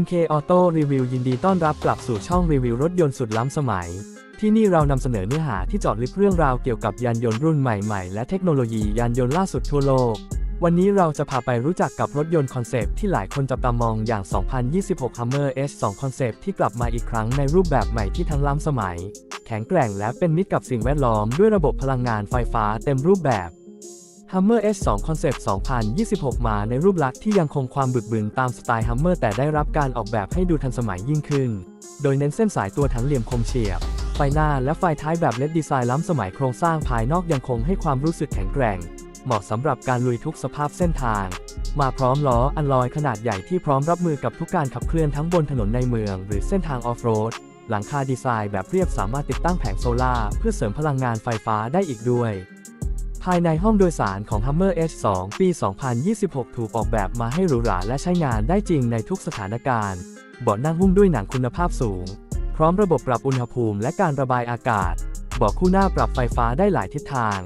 MK Auto Review ยินดีต้อนรับกลับสู่ช่องรีวิวรถยนต์สุดล้ำสมัย ที่นี่เรานำเสนอเนื้อหาที่เจาะลึกเรื่องราวเกี่ยวกับยานยนต์รุ่นใหม่ๆ และเทคโนโลยียานยนต์ล่าสุดทั่วโลก วันนี้เราจะพาไปรู้จักกับรถยนต์คอนเซปต์ที่หลายคนจับตามองอย่าง 2026 Hummer S2 คอนเซปต์ที่กลับมาอีกครั้งในรูปแบบใหม่ที่ทั้งล้ำสมัย แข็งแกร่งและเป็นมิตรกับสิ่งแวดล้อมด้วยระบบพลังงานไฟฟ้าเต็มรูปแบบ Hummer S2 Concept 2026 มาในรูปลักษณ์ที่ยังคงความบึกบึนตามสไตล์ Hummer แต่ได้รับการออกแบบให้ดูทันสมัยยิ่งขึ้น โดยเน้นเส้นสายตัวถังเหลี่ยมคมเฉียบ ไฟหน้าและไฟท้ายแบบเลดดีไซน์ล้ำสมัยโครงสร้างภายนอกยังคงให้ความรู้สึกแข็งแกร่ง เหมาะสำหรับการลุยทุกสภาพเส้นทาง มาพร้อมล้ออันลอยขนาดใหญ่ที่พร้อมรับมือกับทุกการขับเคลื่อนทั้งบนถนนในเมือง หรือเส้นทางออฟโรด หลังคาดีไซน์แบบเรียบสามารถติดตั้งแผงโซลาร์เพื่อเสริมพลังงานไฟฟ้าได้อีกด้วย ภายในห้องโดยสารของ Hummer H2 ปี 2026 ถูกออกแบบมาให้หรูหราและใช้งานได้จริงในทุกสถานการณ์ เบาะนั่งหุ้มด้วยหนังคุณภาพสูง พร้อมระบบปรับอุณหภูมิและการระบายอากาศ เบาะคู่หน้าปรับไฟฟ้าได้หลายทิศทาง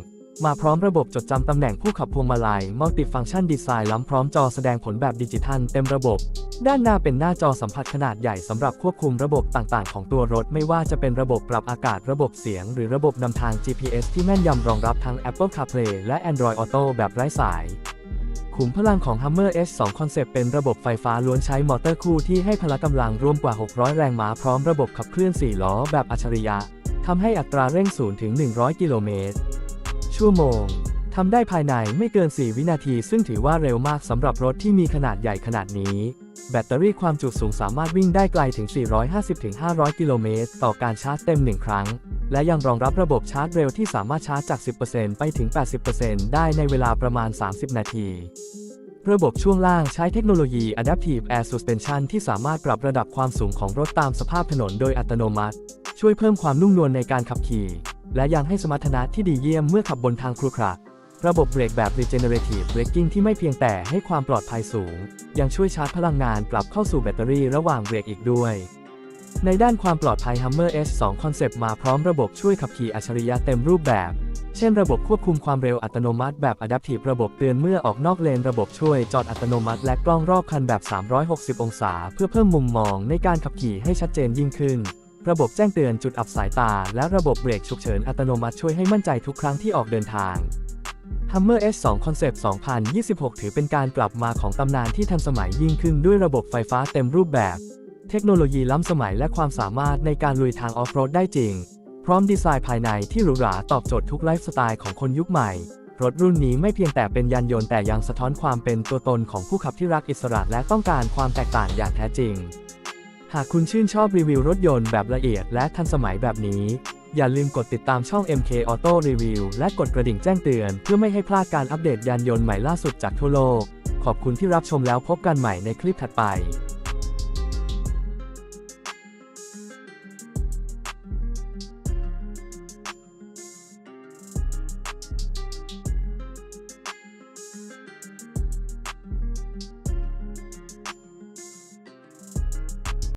มาพร้อมระบบจดจำตำแหน่งผู้ขับพวงมาลัยมัลติฟัง c t ชันดีไซน์ล้ำพร้อมจอแสดงผลแบบดิจิทัลเต็มระบบ ด้านหน้าเป็นหน้าจอสัมผัสขนาดใหญ่สำหรับควบคุมระบบต่างๆ ของตัวรถ ไม่ว่าจะเป็นระบบปรับอากาศระบบเสียง หรือระบบนำทาง GPS ที่แม่นยำรองรับทั้ง Apple CarPlay และ Android Auto แบบไร้สายขุมพลังของ Hummer S2 Concept เป็นระบบไฟฟ้าล้วนใช้มอเตอร์คู่ที่ให้พละกำลังรวมกว่า 600 แรงม้าพร้อมระบบขับเคลื่อน 4 ล้อแบบอัจฉริยะทำให้อัตราเร่ง0ถึง 100 กิโลเมตร ชั่วโมงทำได้ภายในไม่เกิน 4 วินาที ซึ่งถือว่าเร็วมากสำหรับรถที่มีขนาดใหญ่ขนาดนี้ แบตเตอรี่ความจุสูงสามารถวิ่งได้ไกลถึง 450-500 กิโลเมตร ต่อการชาร์จเต็ม 1 ครั้ง และยังรองรับระบบชาร์จเร็วที่สามารถชาร์จจาก 10%ไปถึง 80%ได้ในเวลาประมาณ 30 นาที ระบบช่วงล่างใช้เทคโนโลยี Adaptive Air Suspension ที่สามารถปรับระดับความสูงของรถตามสภาพถนนโดยอัตโนมัติ ช่วยเพิ่มความนุ่มนวลในการขับขี่ และยังให้สมรรถนะที่ดีเยี่ยมเมื่อขับบนทางครุขระระบบเบรกแบบ Regenerative Braking ที่ไม่เพียงแต่ให้ความปลอดภัยสูง ยังช่วยชาร์จพลังงานกลับเข้าสู่แบตเตอรี่ระหว่างเบรกอีกด้วย ในด้านความปลอดภัย Hummer S2 Concept มาพร้อมระบบช่วยขับขี่อัจฉริยะเต็มรูปแบบ เช่นระบบควบคุมความเร็วอัตโนมัติแบบ Adaptive ระบบเตือนเมื่อออกนอกเลน ระบบช่วยจอดอัตโนมัติ และกล้องรอบคันแบบ 360 องศา เพื่อเพิ่มมุมมองในการขับขี่ให้ชัดเจนยิ่งขึ้น ระบบแจ้งเตือนจุดอับสายตา และระบบเบรกฉุกเฉินอัตโนมัติช่วยให้มั่นใจทุกครั้งที่ออกเดินทาง Hummer S2 Concept 2026 ถือเป็นการกลับมาของตำนานที่ทันสมัยยิ่งขึ้นด้วยระบบไฟฟ้าเต็มรูปแบบ เทคโนโลยีล้ำสมัยและความสามารถในการลุยทางออฟโรดได้จริง พร้อมดีไซน์ภายในที่หรูหราตอบโจทย์ทุกไลฟ์สไตล์ของคนยุคใหม่ รถรุ่นนี้ไม่เพียงแต่เป็นยานยนต์แต่ยังสะท้อนความเป็นตัวตนของผู้ขับที่รักอิสระและต้องการความแตกต่างอย่างแท้จริง หากคุณชื่นชอบรีวิวรถยนต์แบบละเอียดและทันสมัยแบบนี้ อย่าลืมกดติดตามช่อง MK Auto Review และกดกระดิ่งแจ้งเตือน เพื่อไม่ให้พลาดการอัปเดตยานยนต์ใหม่ล่าสุดจากทั่วโลก ขอบคุณที่รับชมแล้วพบกันใหม่ในคลิปถัดไป